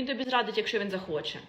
Він тобі зрадить, якщо він захоче.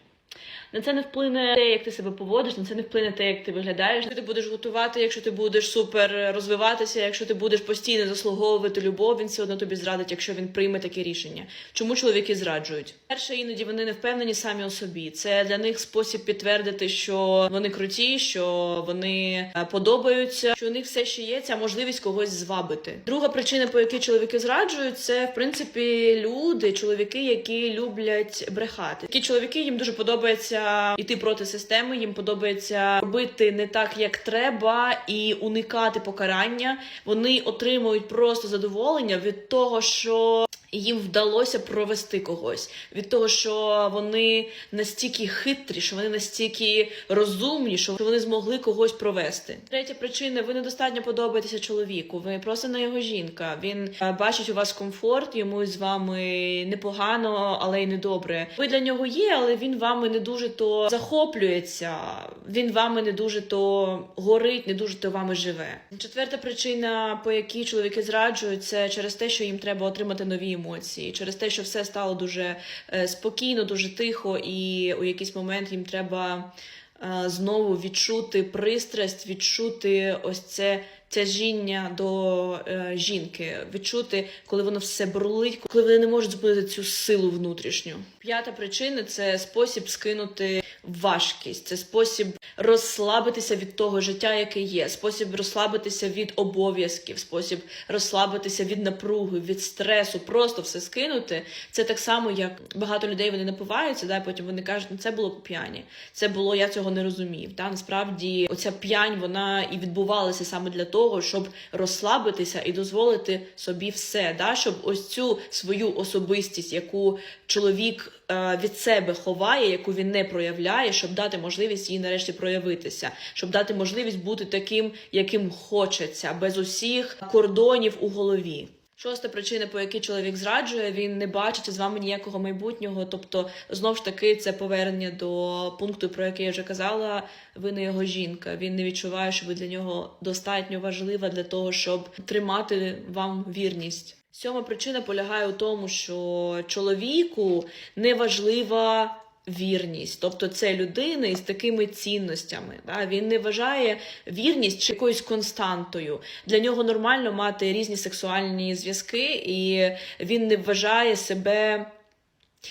На це не вплине те, як ти себе поводиш, на це не вплине те, як ти виглядаєш. Ти будеш готувати, якщо ти будеш супер розвиватися, якщо ти будеш постійно заслуговувати любов, він все одно тобі зрадить, якщо він прийме таке рішення. Чому чоловіки зраджують? Перше, іноді вони не впевнені самі у собі. Це для них спосіб підтвердити, що вони круті, що вони е, подобаються, що у них все ще є ця можливість когось звабити. Друга причина, по якій чоловіки зраджують, це в принципі люди, чоловіки, які люблять брехати. Такі чоловіки їм дуже подобається іти проти системи, їм подобається робити не так, як треба, і уникати покарання. Вони отримують просто задоволення від того, що їм вдалося провести когось, від того, що вони настільки хитрі, що вони настільки розумні, що вони змогли когось провести. Третя причина: ви недостатньо подобаєтеся чоловіку. Ви просто не його жінка. Він е, бачить у вас комфорт, йому з вами непогано, але й не добре. Ви для нього є, але він вами не дуже то захоплюється. Він вами не дуже то горить, не дуже то вами живе. Четверта причина, по якій чоловіки зраджують, це через те, що їм треба отримати нові емоції, через те, що все стало дуже е, спокійно, дуже тихо, і у якийсь момент їм треба е, знову відчути пристрасть, відчути ось це тяжіння до е, жінки, відчути, коли воно все бурлить, коли вони не можуть зупинити цю силу внутрішню. П'ята причина це спосіб скинути важкість, це спосіб розслабитися від того життя, яке є, спосіб розслабитися від обов'язків, спосіб розслабитися від напруги, від стресу, просто все скинути. Це так само, як багато людей вони напиваються, да, і потім вони кажуть, ну це було по п'яні. Це було, я цього не розумів. Да? Насправді, оця п'янь вона і відбувалася саме для того, щоб розслабитися і дозволити собі все, да? щоб ось цю свою особистість, яку чоловік від себе ховає, яку він не проявляє, щоб дати можливість їй нарешті проявитися, щоб дати можливість бути таким, яким хочеться, без усіх кордонів у голові. Шоста причина, по якій чоловік зраджує, він не бачить з вами ніякого майбутнього. Тобто, знов ж таки, це повернення до пункту, про який я вже казала. Ви не його жінка. Він не відчуває, що ви для нього достатньо важлива для того, щоб тримати вам вірність. Сьома причина полягає у тому, що чоловіку не важлива вірність, тобто це людина із такими цінностями. Да? Він не вважає вірність чи якоюсь константою. Для нього нормально мати різні сексуальні зв'язки, і він не вважає себе.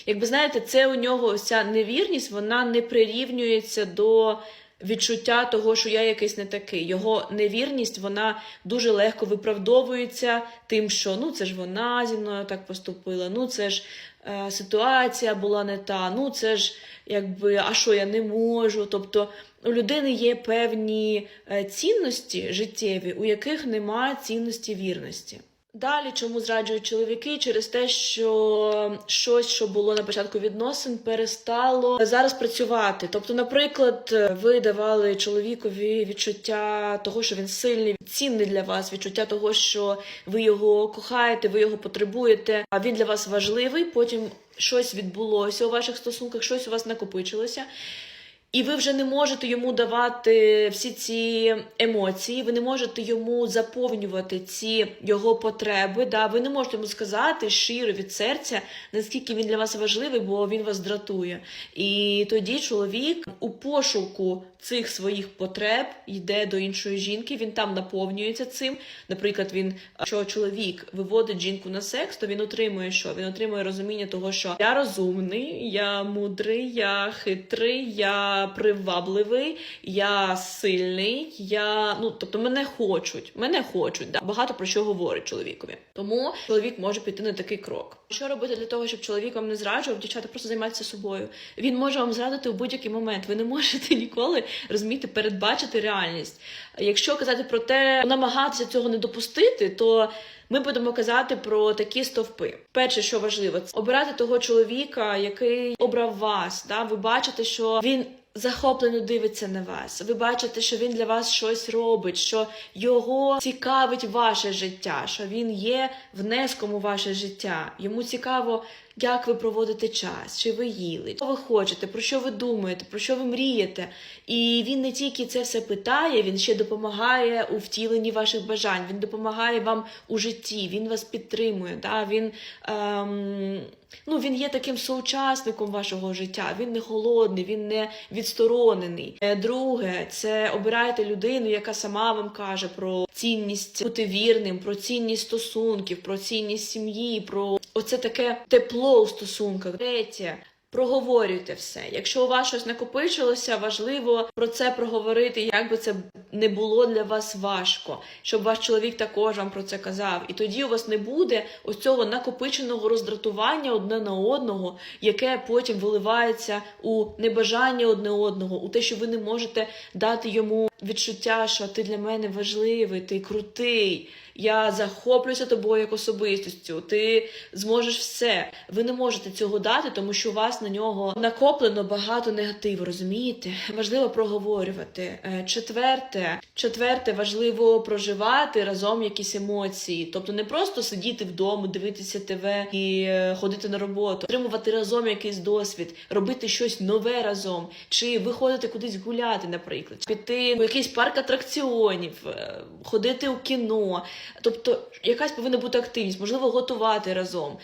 Якби знаєте, це у нього ця невірність, вона не прирівнюється до відчуття того, що я якийсь не такий. Його невірність вона дуже легко виправдовується тим, що ну це ж вона зі мною так поступила, ну це ж е, ситуація була не та, ну це ж якби, а що я не можу. Тобто у людини є певні е, цінності життєві, у яких немає цінності вірності. Далі, чому зраджують чоловіки? Через те, що щось, що було на початку відносин, перестало зараз працювати. Тобто, наприклад, ви давали чоловікові відчуття того, що він сильний, цінний для вас, відчуття того, що ви його кохаєте, ви його потребуєте, а він для вас важливий. Потім щось відбулося у ваших стосунках, щось у вас накопичилося. І ви вже не можете йому давати всі ці емоції, ви не можете йому заповнювати ці його потреби. Да? Ви не можете йому сказати щиро від серця, наскільки він для вас важливий, бо він вас дратує. І тоді чоловік у пошуку цих своїх потреб йде до іншої жінки, він там наповнюється цим. Наприклад, він, що чоловік виводить жінку на секс, то він отримує що? Він отримує розуміння того, що я розумний, я мудрий, я хитрий, я привабливий, я сильний, я ну тобто мене хочуть, мене хочуть. Да. Багато про що говорить чоловікові. Тому чоловік може піти на такий крок. Що робити для того, щоб чоловік вам не зраджував? Дівчата просто займайтеся собою. Він може вам зрадити у будь-який момент. Ви не можете ніколи розуміти, передбачити реальність. Якщо казати про те, намагатися цього не допустити, то ми будемо казати про такі стовпи. Перше, що важливо, це обирати того чоловіка, який обрав вас. Да? Ви бачите, що він. Захоплено дивиться на вас. Ви бачите, що він для вас щось робить, що його цікавить ваше життя, що він є внеском у ваше життя. Йому цікаво, як ви проводите час, чи ви їли, що ви хочете, про що ви думаєте, про що ви мрієте. І він не тільки це все питає, він ще допомагає у втіленні ваших бажань, він допомагає вам у житті, він вас підтримує. Да? Він, ем, ну, він є таким соучасником вашого життя, він не холодний, він не відсторонений. Е, Друге, це обирайте людину, яка сама вам каже про цінність бути вірним, про цінність стосунків, про цінність сім'ї, про оце таке тепло у стосунках. Третє. Проговорюйте все. Якщо у вас щось накопичилося, важливо про це проговорити, як би це не було для вас важко, щоб ваш чоловік також вам про це казав. І тоді у вас не буде ось цього накопиченого роздратування одне на одного, яке потім виливається у небажання одне одного, у те, що ви не можете дати йому відчуття, що ти для мене важливий, ти крутий. Я захоплююся тобою як особистістю. Ти зможеш все. Ви не можете цього дати, тому що у вас на нього накоплено багато негативу. Розумієте? Важливо проговорювати. Е, Четверте, четверте, важливо проживати разом якісь емоції, тобто не просто сидіти вдома, дивитися ТВ і е, ходити на роботу, отримувати разом якийсь досвід, робити щось нове разом, чи виходити кудись гуляти, наприклад, піти в якийсь парк атракціонів, е, ходити у кіно. Тобто, якась повинна бути активність, можливо, готувати разом.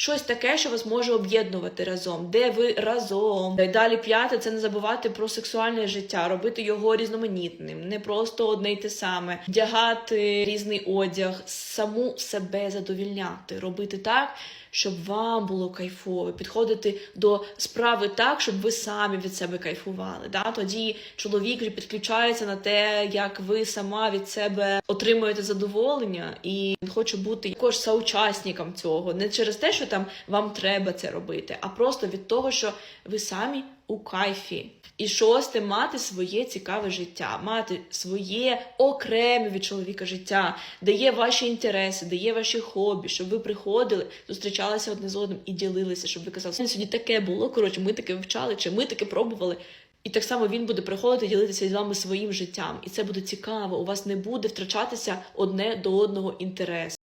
Щось таке, що вас може об'єднувати разом, де ви разом. І далі п'яте це не забувати про сексуальне життя, робити його різноманітним, не просто одне й те саме, вдягати різний одяг, саму себе задовільняти, робити так, щоб вам було кайфово, підходити до справи так, щоб ви самі від себе кайфували. Да? Тоді чоловік підключається на те, як ви сама від себе отримуєте задоволення, і хоче бути також соучасником цього, не через те, що там вам треба це робити, а просто від того, що ви самі у кайфі. І шосте мати своє цікаве життя, мати своє окреме від чоловіка життя, де є ваші інтереси, де є ваші хобі, щоб ви приходили, зустрічалися одне з одним і ділилися, щоб ви казали, сьогодні таке було. Коротше, ми таке вивчали, чи ми таке пробували. І так само він буде приходити ділитися з вами своїм життям, і це буде цікаво. У вас не буде втрачатися одне до одного інтерес.